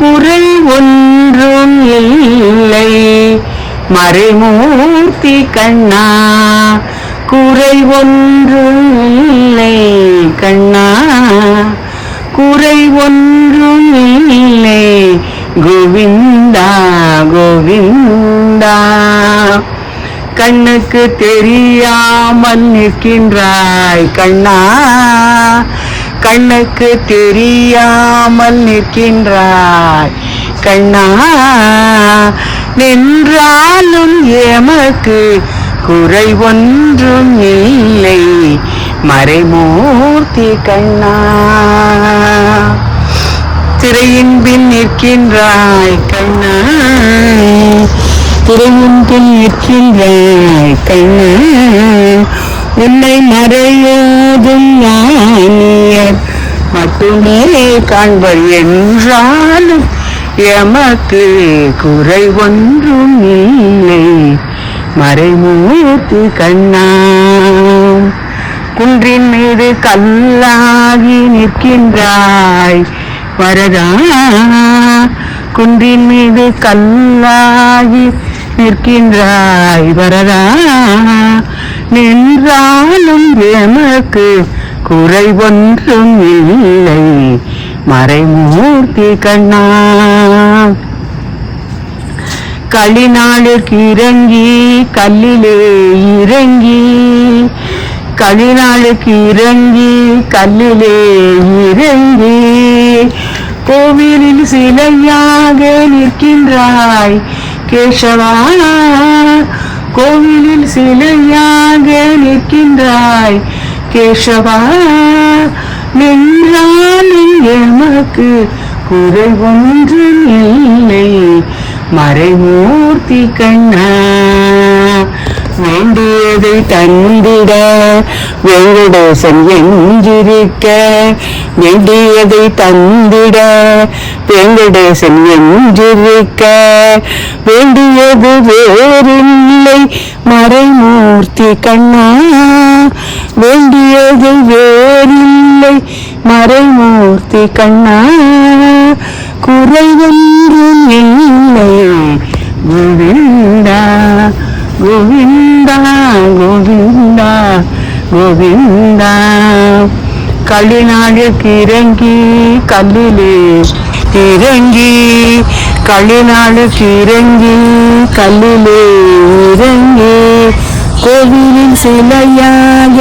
ஒன்றும் இல்லை. மறைமூர்த்தி கண்ணா குறை ஒன்றும் இல்லை கண்ணா. குறை ஒன்றும் இல்லை. கோவிந்தா கோவிந்தா. கண்ணுக்கு தெரியாமல் நிற்கின்றாய் கண்ணா. கண்ணுக்கு தெரியாமல் நிற்கின்றாய். கண்ணா நின்றாலும் எமக்கு குறை ஒன்றும் இல்லை. மறைமூர்த்தி கண்ணா திரையின் பின் நிற்கின்றாய். கண்ணா திரையின் பின் நிற்கின்றாய். கண்ணா உன்னை மறையோதும் நான் மட்டுமே காண்பர் என்றாலும் எமக்கு குறை ஒன்றும் இல்லை. மறைமூத்து கண்ணா குன்றின் மீது கல்லாகி நிற்கின்றாய். வரதா குன்றின் மீது கல்லாகி நிற்கின்றாய். வரதா நின்றாலும் எமக்கு குறை ஒன்றும் இல்லை. மறைமூர்த்தி கண்ணா. களிநாளுக்கு இறங்கி கல்லிலே இறங்கி களிநாளுக்கு இறங்கி கல்லிலே இறங்கி கோவிலில் சிலையாக நிற்கின்றாய் கேசவா. கோவிலில் சிலையாக நிற்கின்றாய் கேசவா நின்றாலும் எமக்கு குறை ஒன்றும் இல்லை. மறைமூர்த்தி கண்ணா வேண்டியதை தந்திட வெங்கடேசன் எஞ்சிருக்க வேண்டியதை தந்திட வெங்கடேசன் எஞ்சிருக்க வேண்டியது வேறில்லை மறைமூர்த்தி கண்ணா. வேண்டியது வேறில்லை. மறைமூர்த்தி கண்ணா குறைவென்றும் இல்லை. கோவிந்தா கோவிந்தா கோவிந்தா கோவிந்தா. களிநாடு இறங்கி கல்லிலே இறங்கி களிநாடு இறங்கி கல்லிலே இறங்கி கோவிலின் சிலையாக